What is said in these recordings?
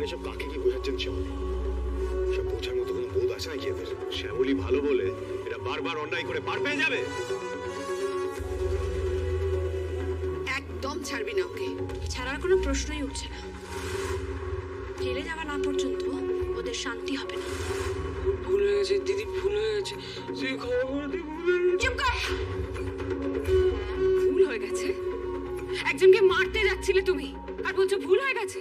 মানে সব কাকে কি বোঝাচ্ছেন শ্যামলী সব বোঝার মতো কোনো বোধ আছে নাকি এদের? শ্যামলী ভালো বলে এরা বারবার অন্যায় করে পার পেয়ে যাবে। একদম ছাড়বি না ওকে। ছাড়ার কোনো প্রশ্নই উঠছে না। জেলে যাওয়া না পর্যন্ত ওদের শান্তি হবে না। ভুল হয়ে গেছে দিদি ভুল হয়ে গেছে। তুই ক্ষমা করে দে ভুল চুপ কর। ভুল হয়ে গেছে? একজনকে মারতে যাচ্ছিলে তুমি আর বলছো ভুল হয়ে গেছে?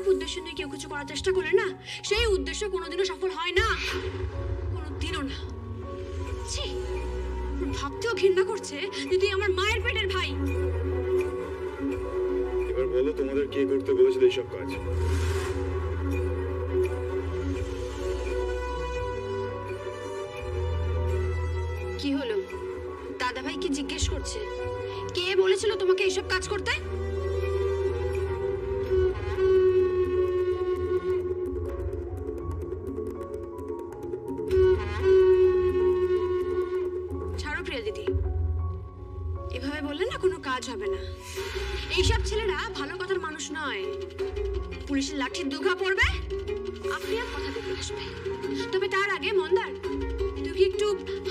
খারাপ উদ্দেশ্য নিয়ে কেউ কিছু করার চেষ্টা করলে না সেই উদ্দেশ্য কোনোদিনও সফল হয় না। কোনোদিনও না। ছি ভাবতেও ঘৃণা করছে যে তুই আমার মায়ের পেটের ভাই। এবার বলো তোমাদের কে করতে বলেছিল এইসব কাজ? কি হলো? দাদা ভাই কি জিজ্ঞেস করছে? কে বলেছিল তোমাকে এইসব কাজ করতে?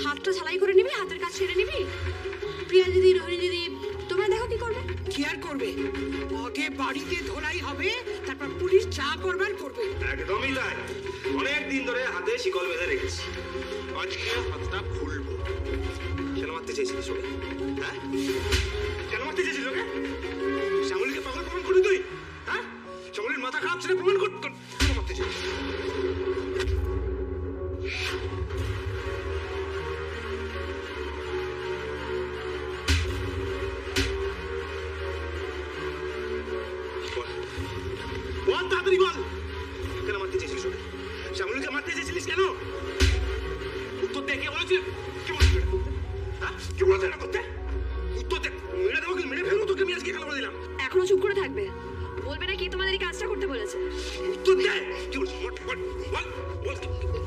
হাতটা ঝালাই করে নিবি হাতের কাজ ছেড়ে নিবি। প্রিয়া দিদি রোহিণী দিদি তোমরা দেখো কি করবে? কি আর করবে? আগে বাড়িতে ধোলাই হবে তারপর পুলিশ যা করবার করবে। একদমই তাই। অনেক দিন ধরে হাতে শিকল বেঁধে রেখেছি। আজকে হাতটা খুলবো। কেন মারতে চেয়েছিলিস ওকে? হ্যাঁ? কাজটা করতে বলেছে উত্তর দে কি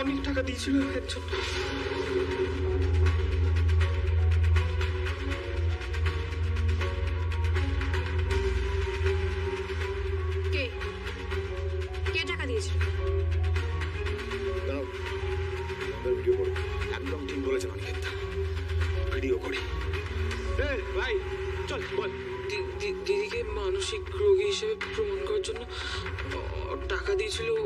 অনেক টাকা দিয়েছিল একজন কে? কে টাকা দিয়েছিল? দাও। আমাদের ভিডিও করো। একদম ঠিক বলেছেন অনিকেতটা ভিডিও করে। এ ভাই চল বল। দি- দি- দিদিকে মানসিক রোগী হিসেবে প্রমাণ করার জন্য টাকা দিয়েছিল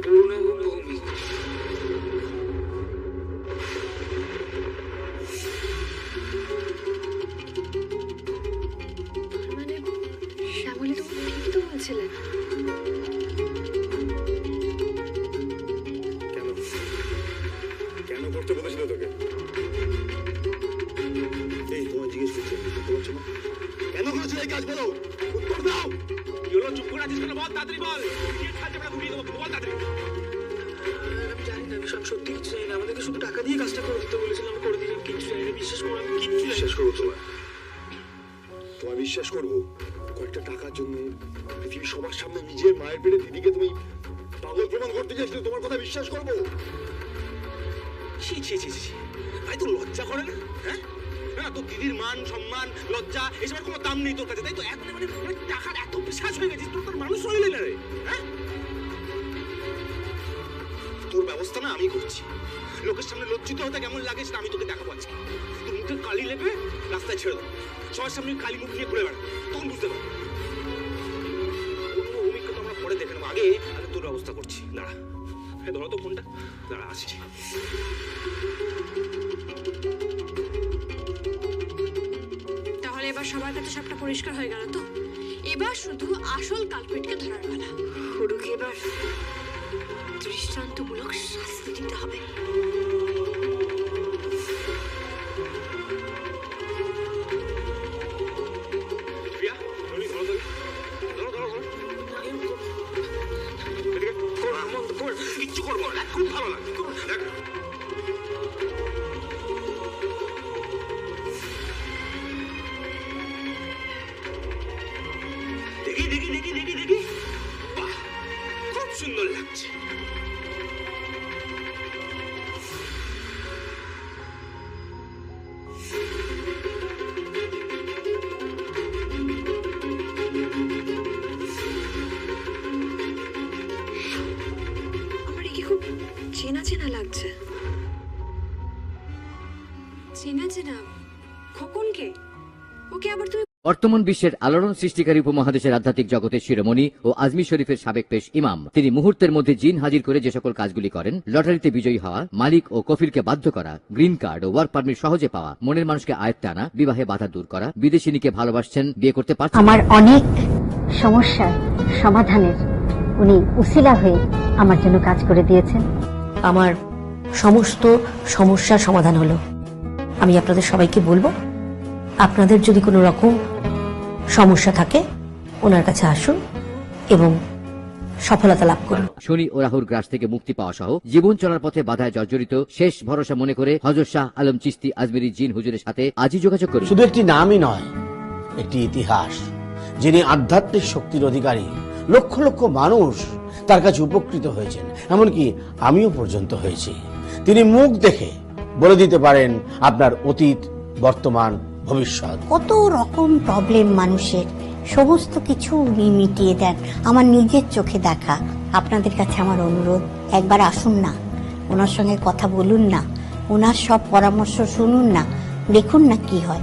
করেছিল কাজ বলো উত্তর দাও। হলো চুপ করে আছিস কেন বল তাড়াতাড়ি বল। কে কাজে আমরা ঘুরিয়ে দেবো বল তাড়াতাড়ি। আমি জানি না আমি সত্যি কিছু জানি না। আমাদেরকে শুধু টাকা দিয়ে কাজটা করে দিতে বলেছিলাম করে দিলাম কিচ্ছু জানি না বিশ্বাস করো আমি কিচ্ছু বিশ্বাস। করব তোমার তোমার বিশ্বাস করব। কয়েকটা টাকার জন্য পৃথিবী সবার সামনে নিজের মায়ের পেটে দিদিকে তুমি পাগল প্রমাণ করতে চাইছিলে তোমার কথা বিশ্বাস করব। ছি ছি ছি ছি ভাই তো লজ্জা করে না? হ্যাঁ? না, তোর দিদির মান, সম্মান, লজ্জা, এসবের কোনো দাম নেই তোর কাছে, তাই তো? এত মানে মানে টাকার এত বিশ্বাস হয়ে গেছিস, তোর তোর মানুষ হইলে না রে হ্যাঁ? তোর ব্যবস্থা না আমি করছি। লোকের সামনে লজ্জিত হতে কেমন লাগে সেটা আমি তোকে দেখাবো আজকে। তোর মুখে কালি লেগে রাস্তায় ছেড়ে দেবো সবার সামনে কালি মুখ নিয়ে ঘুরে বেড়া তখন বুঝতে পারব। তো আমরা পরে দেখে নেব। আগে আগে তোর ব্যবস্থা করছি। দাঁড়া। হ্যাঁ ধরো তো ফোনটা। দাঁড়া, আসছি। সবার কাছে সবটা পরিষ্কার হয়ে গেল তো? এবার শুধু আসল কালপিটকে ধরার বেলা হুড়ুকে এবার দৃষ্টান্তমূলক শাস্তি দিতে হবে। বর্তমান বিশ্বের আলোড়ন সৃষ্টিকারী উপমহাদেশের আধ্যাত্মিক জগতের শিরোমণি ও আজমি শরীফের সাবেক পেশ ইমাম। তিনি মুহূর্তের মধ্যে জিন হাজির করে যে সকল কাজগুলি করেন লটারিতে বিজয়ী হওয়া মালিক ও কফিলকে বাধ্য করা গ্রিন কার্ড ও ওয়ার্ক পারমিট সহজে পাওয়া মনের মানুষকে আয়ত্তে আনা বিবাহে বাধা দূর করা বিদেশিনীকে ভালোবাসছেন বিয়ে করতে পারছেন আমার অনেক সমস্যার সমাধানের উনি উসিলা হয়ে আমার জন্য কাজ করে দিয়েছেন। আমার সমস্ত সমস্যার সমাধান হলো। আমি আপনাদের সবাইকে বলব আপনাদের যদি কোনো রকম সমস্যা থাকে ওনার কাছে আসুন এবং সফলতা লাভ করুন। শনি ও রাহুর গ্রাস থেকে মুক্তি পাওয়া সহ জীবন চলার পথে বাধায় জর্জরিত শেষ ভরসা মনে করে হজর শাহ আলম চিস্তি আজমেরি জিন হুজুরের সাথে আজই যোগাযোগ করুন। শুধু একটি নামই নয় একটি ইতিহাস যিনি আধ্যাত্মিক শক্তির অধিকারী লক্ষ লক্ষ মানুষ তার কাছে উপকৃত হয়েছেন এমনকি আমিও পর্যন্ত হয়েছি। তিনি মুখ দেখে বলে দিতে পারেন আপনার অতীত বর্তমান ভবিষ্যৎ। কত রকম প্রবলেম মানুষের। সমস্ত কিছু উনি মিটিয়ে দেন। আমার নিজের চোখে দেখা। আপনাদের কাছে আমার অনুরোধ একবার আসুন না। ওনার সঙ্গে কথা বলুন না। ওনার সব পরামর্শ শুনুন না। দেখুন না কি হয়।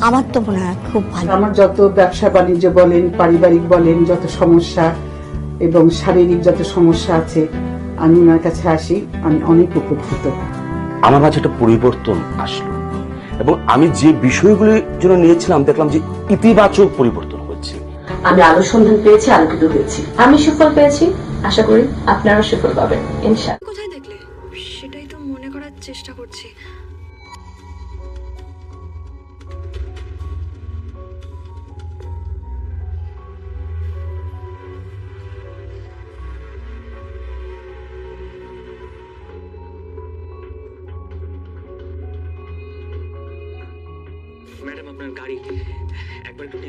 আমার তো মনে হয় খুব ভালো। আমার যত ব্যবসা বাণিজ্য বলেন পারিবারিক বলেন যত সমস্যা এবং শারীরিক যত সমস্যা আছে আমি ওনার কাছে আসি। আমি অনেক উপকৃত। আমার মাঝে একটা পরিবর্তন আসলো। এবং আমি যে বিষয়গুলির জন্য নিয়েছিলাম দেখলাম যে ইতিবাচক পরিবর্তন হচ্ছে আমি আলো সন্ধান পেয়েছি আলোকিত হয়েছি। আমি সুফল পেয়েছি আশা করি আপনারাও সুফল পাবেন ইনশাআল্লাহ। কোথায়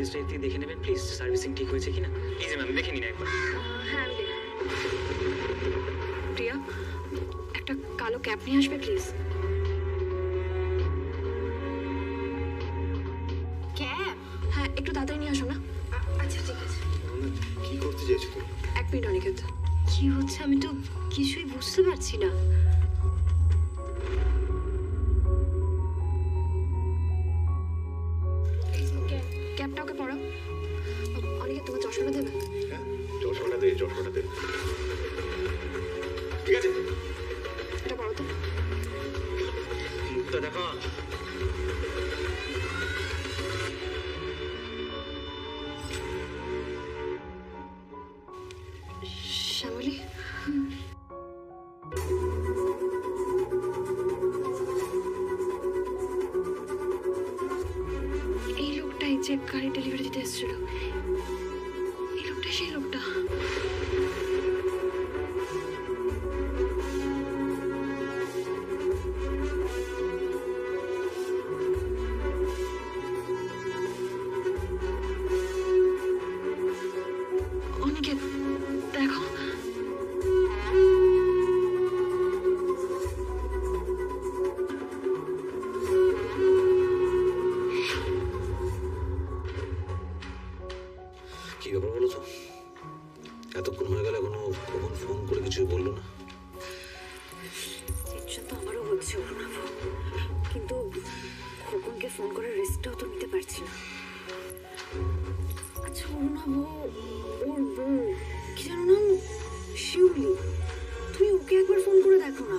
একটু ড্রাইভ দিয়ে দেখে নেবেন প্লিজ সার্ভিসিং ঠিক হয়েছে কিনা? প্লিজ ম্যাম দেখে নিন একবার। হ্যাঁ আমি দেখি। প্রিয়া একটা কালো ক্যাপ নিয়ে আসবে প্লিজ ক্যাপ? হ্যাঁ একটু তাড়াতাড়ি নিয়ে আসো না। আচ্ছা ঠিক আছে। কি করতে চাইছো তুমি? এক মিনিট অনিকেত। কি হচ্ছে আমি তো কিছুই বুঝতে পারছি না। লোকটাই যে গাড়ি ডেলিভারি দিতে এসেছিল ওর বউ কি জানো নাম শিউলি তুমি ওকে একবার ফোন করে দেখো না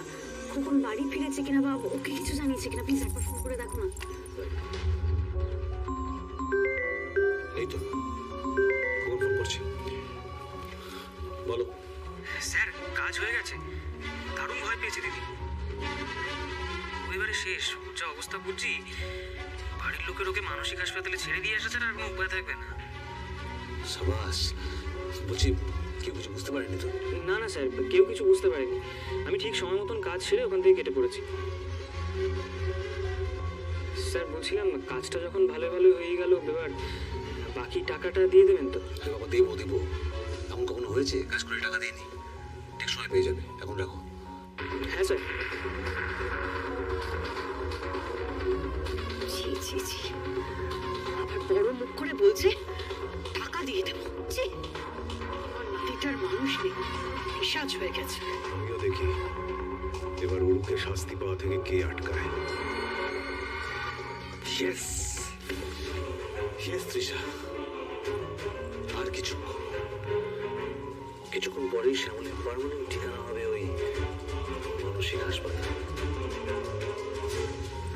খোকন বাড়ি ফিরেছে কিনা বা ওকে কিছু জানিয়েছে কিনা প্লিজ একবার ফোন করে দেখো না এই তো, কখন ফোন করছি বলো স্যার কাজ হয়ে গেছে দারুণ ভয় পেয়েছে দিদি এবারে শেষ যা অবস্থা বুঝছি বাড়ির লোকের ওকে মানসিক হাসপাতালে ছেড়ে দিয়ে আসা আর কোনো উপায় থাকবে না। সাবাস বলছি কেউ কিছু বুঝতে পারেনি তো? না না স্যার কেউ কিছু বুঝতে পারেনি। আমি ঠিক সময় মতন কাজ সেরে ওখান থেকে কেটে পড়েছি। স্যার বলছিলাম কাজটা যখন ভালো ভালো হয়ে গেল এবার বাকি টাকাটা দিয়ে দেবেন তো? বাবা দেবো দেবো। এমন কখনো হয়েছে? কাজ করে টাকা দিইনি। ঠিক সময় পেয়ে যাবে। এখন রাখো। হয়ে গেছে। আমিও দেখি এবার ওরুকে শাস্তি পাওয়া থেকে কে আটকায়। Yes yes Trisha. আর কিছুক্ষণ কিছুক্ষণ পরেই শ্যামলের পার্মানেন্ট ঠিকানা হবে ওই মানসিক হাসপাতাল।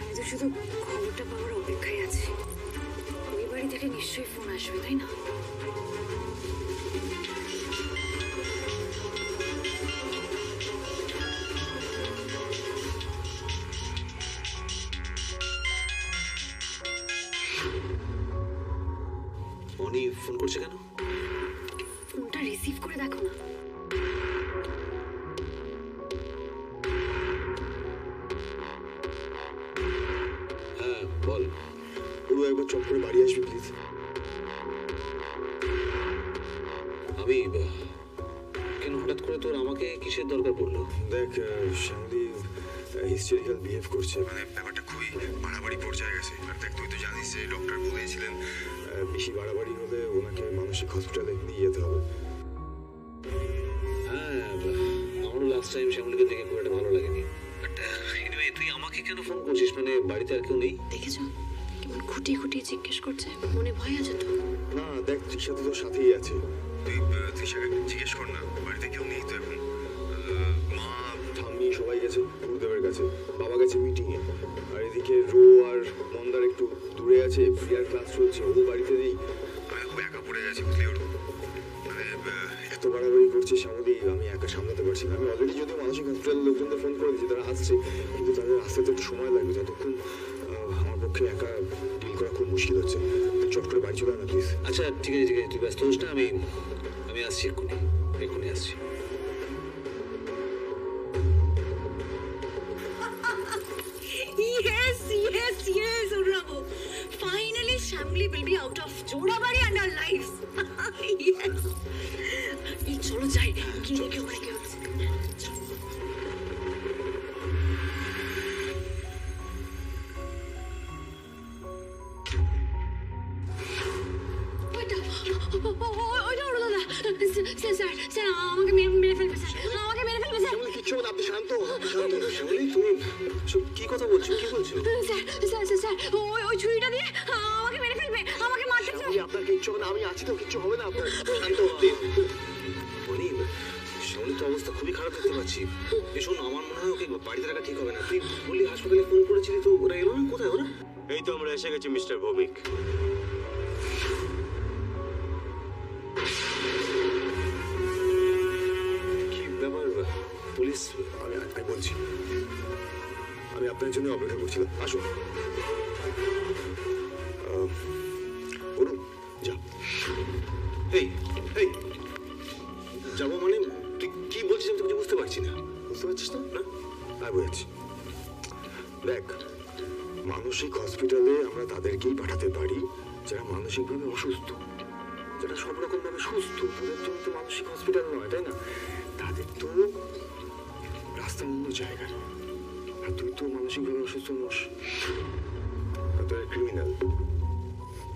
আমি তো শুধু খবরটা পাওয়ার অপেক্ষায় আছি। ওই বাড়ি থেকে নিশ্চয়ই ফোন আসবে তাই না? উনি ফোন করছে কেন? ফোনটা রিসিভ করে দেখো না। হ্যাঁ বল। ওরু একবার চট করে বাড়ি আসবে প্লিজ আমি কেন হঠাৎ করে তোর আমাকে কিসের দরকার পড়ল? দেখ আহ, শ্যামলি হিস্টোরিক্যাল বিহেভ করছে মানে ব্যাপারটা খুবই বাড়াবাড়ি পর্যায়ে গেছে। আর দেখ তুই তো ডক্টর বলেছিলেন বেশি বাড়াবাড়ি হলে ওনাকে মানসিক হসপিটালে নিয়ে যেতে হবে। হ্যাঁ আমারও লাস্ট টাইম শ্যামলিকে দেখে খুব একটা ভালো লাগেনি। বাট এনিওয়ে তুই আমাকে কেন ফোন করছিস? মানে বাড়িতে আর কেউ নেই? দেখেছ? কেমন খুঁটিয়ে খুঁটিয়ে জিজ্ঞেস করছে। মনে ভয় আছে তো? না দেখ তৃষা তো তোর সাথেই আছে। তুই তৃষাকে জিজ্ঞেস কর না বাড়িতে কেউ নেই তো এখন? মা, ঠাম্মি সবাই গেছে, গুরুদেবের কাছে, বাবা গেছে মিটিংয়ে আর এদিকে রো আর মন্দার একটু দূরে আছে ফ্রিয়ার ক্লাস চলছে, ও বাড়িতে নেই। আমি খুব একা পড়ে গেছি বুঝলি ওর মানে এত বাড়াবাড়ি করছে শ্যামলি আমি একা সামলাতে পারছি না। আমি অলরেডি যদি মানসিক হসপিটালের লোকজনদের ফোন করে দিচ্ছি তারা আসছে, কিন্তু তাদের আসতে তো একটু সময় লাগবে, যতক্ষণ আমার পক্ষে একা ডিল করা খুব মুশকিল হচ্ছে। চট করে বাড়ি চলে আয় না প্লিজ আচ্ছা ঠিক আছে ঠিক আছে, তুই ব্যস্ত হোস না, আমি আমি আসছি এক্ষুনি এক্ষুনি আসছি। Jacob আপনার জন্য অপেক্ষা করছিলাম। আসুন। অরুণ যা। এই এই, যাব মানে? তুই কি বলছিস আমি বুঝতে পারছি না। বুঝতে পারছিস তো? না? আমি বুঝেছি। দেখ, মানসিক হসপিটালে আমরা তাদেরকেই পাঠাতে পারি যারা মানসিকভাবে অসুস্থ। যারা সব রকম ভাবে সুস্থ, তাদের জন্য তো মানসিক হসপিটাল নয়, তাই না? তাদের তো রাস্তা অন্য জায়গায়। আর তুই তো মানসিকভাবে অসুস্থ নোস তোর ক্রিমিনাল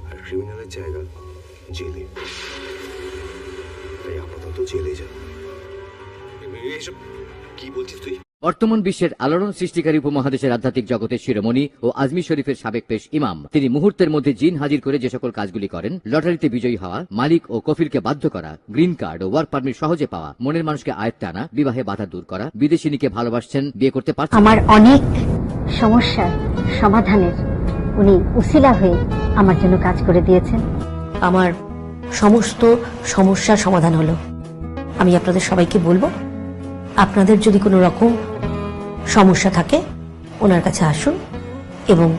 আর ক্রিমিনালের জায়গা জেলে তাই আপাতত জেলে যা এ- এসব কি বলছিস তুই বর্তমান বিশ্বের আলোড়ন সৃষ্টিকারী উপমহাদেশের আধ্যাত্মিক জগতের শিরোমণি ও আজমি শরীফের সাবেক পেশ ইমাম। তিনি মুহূর্তের মধ্যে জিন হাজির করে যে সকল কাজগুলি করেন, লটারিতে বিজয়ী হওয়া, মালিক ও কফিলকে বাধ্য করা, গ্রিন কার্ড ও ওয়ার্ক পারমিট সহজে পাওয়া, মনের মানুষকে আয়ত্তে আনা, বিবাহে বাধা দূর করা, বিদেশিনীকে ভালোবাসছেন, বিয়ে করতে পারছেন আমার অনেক সমস্যার সমাধানের উনি উসিলা হয়ে আমার জন্য কাজ করে দিয়েছেন। আমার সমস্ত সমস্যার সমাধান হলো। আমি আপনাদের সবাইকে বলব, আপনাদের যদি কোনো রকম সমস্যা থাকে ওনার কাছে আসুন এবং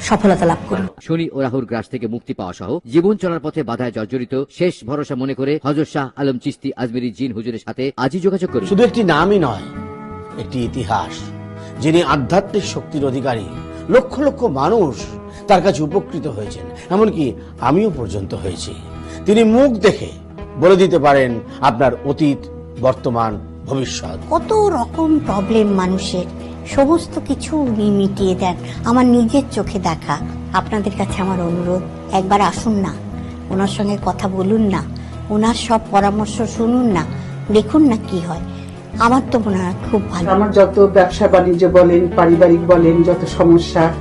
সফলতা লাভ করুন। শনি ও রাহুর গ্রাস থেকে মুক্তি পাওয়া সহ জীবন চলার পথে বাধায় জর্জরিত শেষ ভরসা মনে করে হজর শাহ আলম চিস্তি আজমেরি জিন হুজুরের সাথে আজই যোগাযোগ করুন। শুধু একটি নামই নয় একটি ইতিহাস যিনি আধ্যাত্মিক শক্তির অধিকারী। লক্ষ লক্ষ মানুষ তার কাছে উপকৃত হয়েছেন এমনকি আমিও পর্যন্ত হয়েছি। তিনি মুখ দেখে বলে দিতে পারেন আপনার অতীত বর্তমান ভবিষ্যৎ। কত রকম প্রবলেম মানুষের। সমস্ত কিছু উনি মিটিয়ে দেন। আমার নিজের চোখে দেখা। আপনাদের কাছে আমার অনুরোধ একবার আসুন না। ওনার সঙ্গে কথা বলুন না। ওনার সব পরামর্শ শুনুন না। দেখুন না কি হয়। আমার তো মনে হয় খুব ভালো। আমার যত ব্যবসা বাণিজ্য বলেন পারিবারিক বলেন যত সমস্যা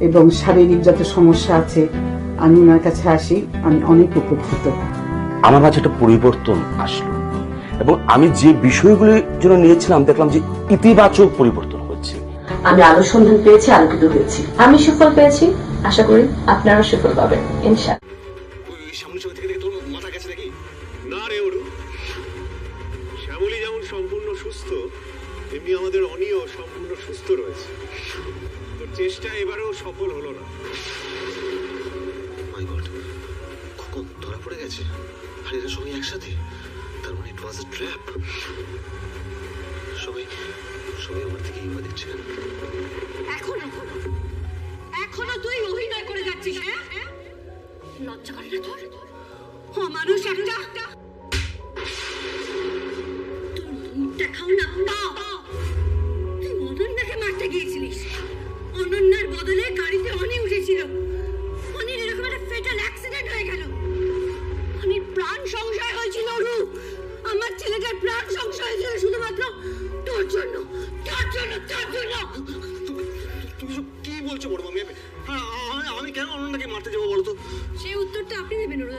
এবং শারীরিক যত সমস্যা আছে আমি ওনার কাছে আসি। আমি অনেক উপকৃত। আমার মাঝে একটা পরিবর্তন আসলো। এবং আমি যে বিষয়গুলির জন্য নিয়েছিলাম দেখলাম যে ইতিবাচক পরিবর্তন হচ্ছে। আমি আলো সন্ধান পেয়েছি আলোকিত হয়েছি। আমি সুফল পেয়েছি আশা করি আপনারাও সুফল পাবেন ইনশাআল্লাহ। ওই সামনের থেকে তোর মাথা গেছে নাকি? না রে ওরু। শ্যামলী যেমন সম্পূর্ণ সুস্থ তেমনি আমাদের অনিও সম্পূর্ণ সুস্থ রয়েছে। তোর চেষ্টা এবারেও সফল হলো না। মাই গড খোকন ধরা পড়ে গেছে? আর এরা সবাই একসাথে? তার মানে ইট ওয়াজ এ ট্র্যাপ সবাই সবাই আমার থেকে ইমা দিচ্ছে কেন? এখনও এখনও তুই অভিনয় করে যাচ্ছিস হ্যাঁ? লজ্জা করে না তোর? ও, মানুষ একটা দেবেন ওর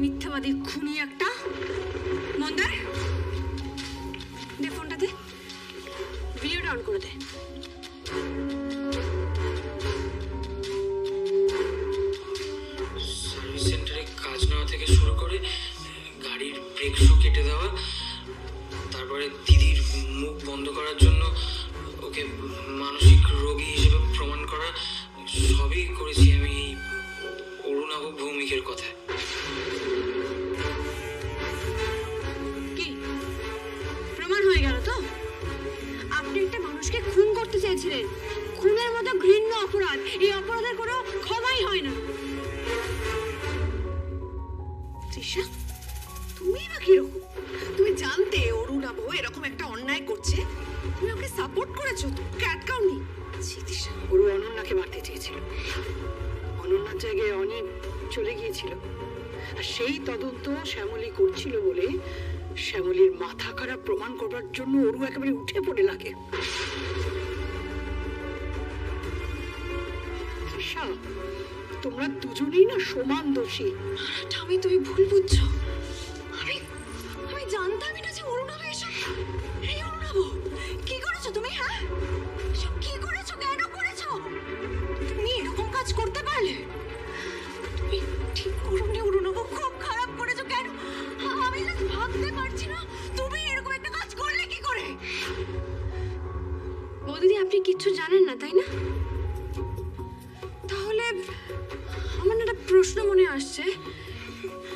মিথ্যাবাদী খুনি একটা। মন্দার দে ফোনটা দে। করে দে। করেছ তুমি আটকাওনি তৃষা ওরু অনন্যাকে মারতে চেয়েছিল। অনন্যার জায়গায় অনি চলে গিয়েছিল। আর সেই তদন্ত শ্যামলী করছিল বলে শ্যামলীর মাথা খারাপ প্রমাণ করবার জন্য ওরু একেবারে উঠে পড়ে লাগে। তোমরা দুজনেই না সমান দোষী। আমি তুমি ভুল বুঝছ। আপনি কিচ্ছু জানেন না, তাই না? তাহলে আমার একটা প্রশ্ন মনে আসছে।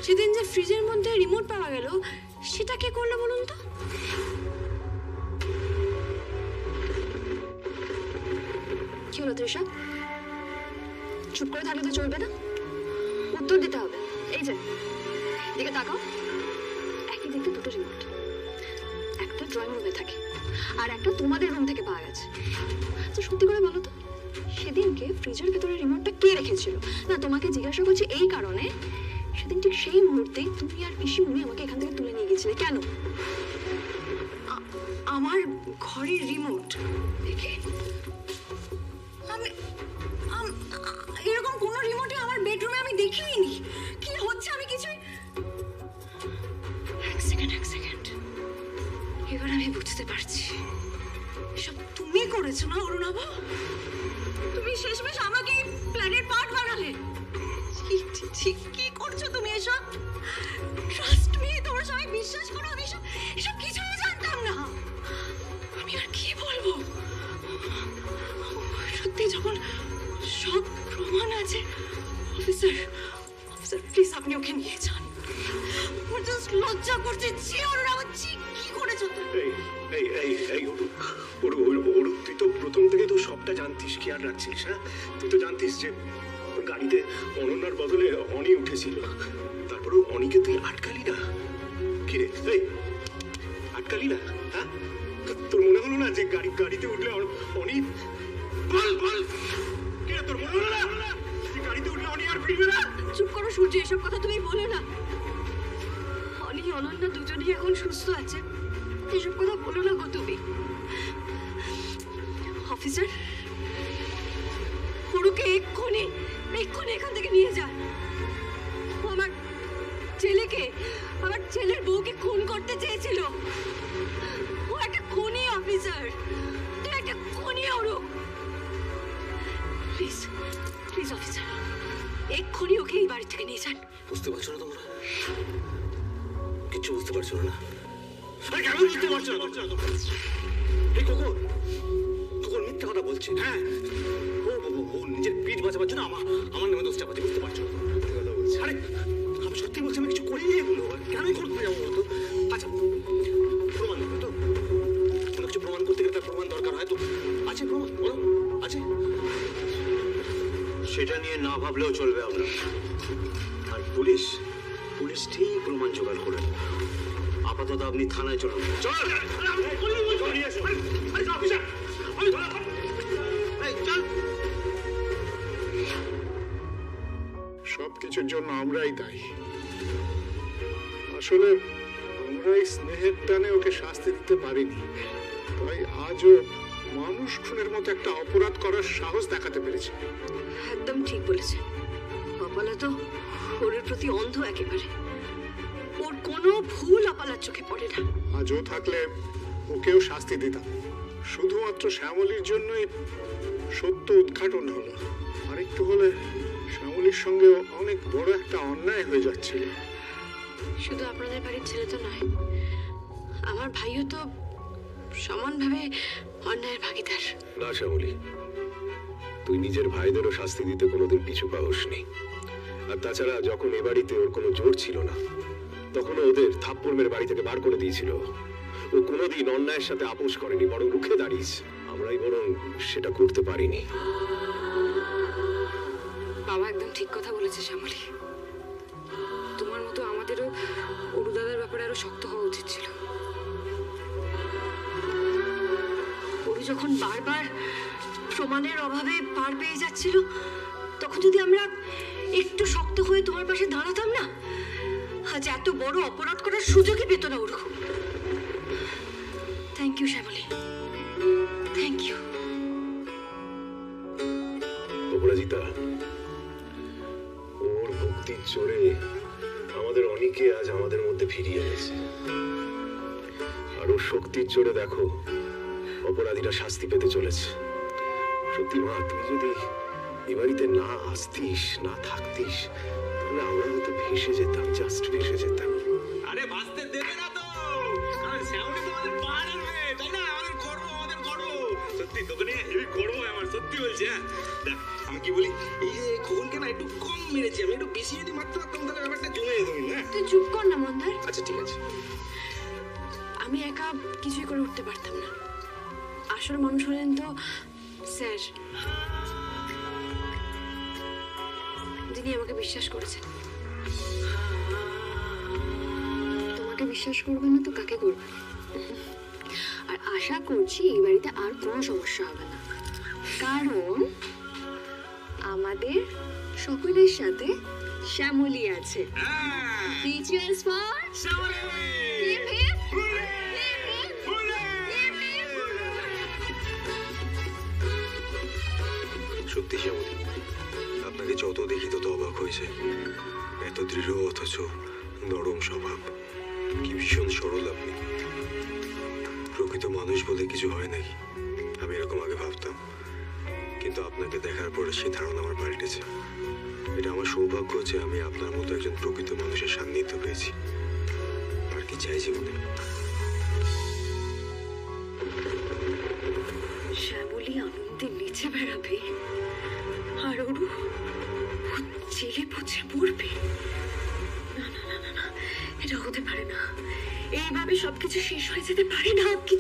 সেদিন যে ফ্রিজের মধ্যে রিমোট পাওয়া গেল, সেটা কে করল বলুন তো? কি হলো, তৃষা? চুপ করে থাকলে তো চলবে না? উত্তর দিতে হবে। এই যে, দিকে তাকাও। একই দেখতে দুটো রিমোট ড্রয়িং রুমে থাকে। আর একটা তোমাদের রুম থেকে পাওয়া গেছে। তো সত্যি করে বলো তো, সেদিনকে ফ্রিজের ভেতরে রিমোটটা কে রেখেছিল? না, তোমাকে জিজ্ঞাসা করছি এই কারণে, সেদিন ঠিক সেই মুহূর্তে তুমি আর পিসি উনি আমাকে এখান থেকে তুলে নিয়ে গেছিলে কেন? আমার ঘরের রিমোট দেখে তুমি করেছ না আটকালি না হ্যাঁ? তোর মনে হলো না যে গাড়ি, গাড়িতে উঠলে অন- অনি বল বল! তোর মনে হলো না যে গাড়িতে উঠলে অনি আর ফিরবে না? চুপ করো সূর্য, এসব কথা তুমি বলো না। অনি অনন্যা দুজনেই এখন সুস্থ আছে। এসব কথা বলো না গো তুমি। অফিসার পুরুকে এক্ষুনি এক্ষুনি এখান থেকে নিয়ে যান ছেলের বউকে খুন করতে চেয়েছিল। ও একটা খুনি অফিসার তুই একটা খুনি প্লিজ প্লিজ অফিসার এক্ষুনি ওকে এই বাড়ি থেকে নিয়ে যান। বুঝতে পারছ না তোমরা? কিচ্ছু বুঝতে পারছ না। মিথ্যা কথা বলছে। হ্যাঁ। ও নিজের পিঠ বাঁচাবার জন্য আমার আপনি থানায় চলুন। চল! অফিসার! আমি ধরা এই চল! সব কিছুর জন্য আমরাই দায়ী। আসলে আমরাই স্নেহের টানে ওকে শাস্তি দিতে পারিনি। তাই আজও মানুষ খুনের মতো একটা অপরাধ করার সাহস দেখাতে পেরেছে। একদম ঠিক বলেছে অপালা তো ওর প্রতি অন্ধ একেবারে। ওর কোনো ভুল অপালার চোখে পড়ে না। আজও থাকলে ওকেও শাস্তি দিতাম। শুধুমাত্র শ্যামলীর জন্যই সত্য উদ্ঘাটন হলো। আরেকটু হলে শ্যামলীর সঙ্গে অনেক বড় একটা অন্যায় হয়ে যাচ্ছিল। শুধু আপনাদের বাড়ির ছেলে তো নয় আমার ভাইও তো সমানভাবে অন্যায়ের ভাগিদার। না শ্যামলী তুই নিজের ভাইদেরও শাস্তি দিতে কোনোদিন পিছু পাওসনি। আর তাছাড়া যখন এ বাড়িতে ওর কোনো জোর ছিল না তখন ওদের থাপ্পড় মেরে বাড়ি থেকে বার করে দিয়েছিল। ও কোনোদিন অন্যায়ের সাথে আপোষ করেনি, বরং রুখে দাঁড়িয়েছে। আমরাই বরং সেটা করতে পারিনি। বাবা একদম ঠিক কথা বলেছে শ্যামলী। তোমার মতো আমাদেরও অরুদাদার ব্যাপারে আরও শক্ত হওয়া উচিত ছিল। অরু যখন বারবার প্রমাণের অভাবে পার পেয়ে যাচ্ছিল, তখন যদি আমরা একটু শক্ত হয়ে তোমার পাশে দাঁড়াতাম না আজ এত বড় অপরাধ করার সুযোগই পেত না ওরকম। Thank you Shyamali. Thank you Aparajita, ওর ভক্তির জোরে আমাদের অনেকে আজ আমাদের মধ্যে ফিরিয়ে এনেছে। আর ওর শক্তির জোরে দেখো, অপরাধীরা শাস্তি পেতে চলেছে। সত্যি মা তুই যদি এ বাড়িতে না আসতিস, না থাকতিস তাহলে আমরা হয়তো ভেসে যেতাম জাস্ট ভেসে যেতাম। আরে বাঁচতে দেবে না তো। কারণ শ্যামলি তো আমাদের পাহাড় আনবে তাই না? আমাদের গর্ব আমাদের গর্ব। সত্যি তোকে নিয়ে হেবি গর্ব হয় আমার সত্যি বলছি হ্যাঁ? দেখ আমি কি বলি এই যে খোকনকে না একটু কম মেরেছি আমি একটু বেশি যদি মারতে পারতাম তাহলে ব্যাপারটা জমে যেত কিন্তু, হ্যাঁ? তুই চুপ কর না মন্দার। আচ্ছা ঠিক আছে। আমি একা কিছুই করে উঠতে পারতাম না। আসল মানুষ হলেন তো স্যার। যিনি আমাকে বিশ্বাস করেছেন। তোমাকে বিশ্বাস করবে না তো কাকে করবে? আর আশা করছি এই বাড়িতে আর কোনো সমস্যা হবে না। কারণ আমাদের সকলের সাথে শ্যামলি আছে। Features for যত দেখি তত অবাক হয়েছে এত দৃঢ় অথচ নরম স্বভাব। কি ভীষণ সরল আপনি। প্রকৃত মানুষ বলে কিছু হয় নাকি আমি এরকম আগে ভাবতাম। কিন্তু আপনাকে দেখার পরে সেই ধারণা আমার পাল্টেছে। এটা আমার সৌভাগ্য যে আমি আপনার মতো একজন প্রকৃত মানুষের সান্নিধ্য পেয়েছি। আর কি চাই জীবনে এইভাবে সবকিছু শেষ হয়ে যেতে পারে না কিছুতেই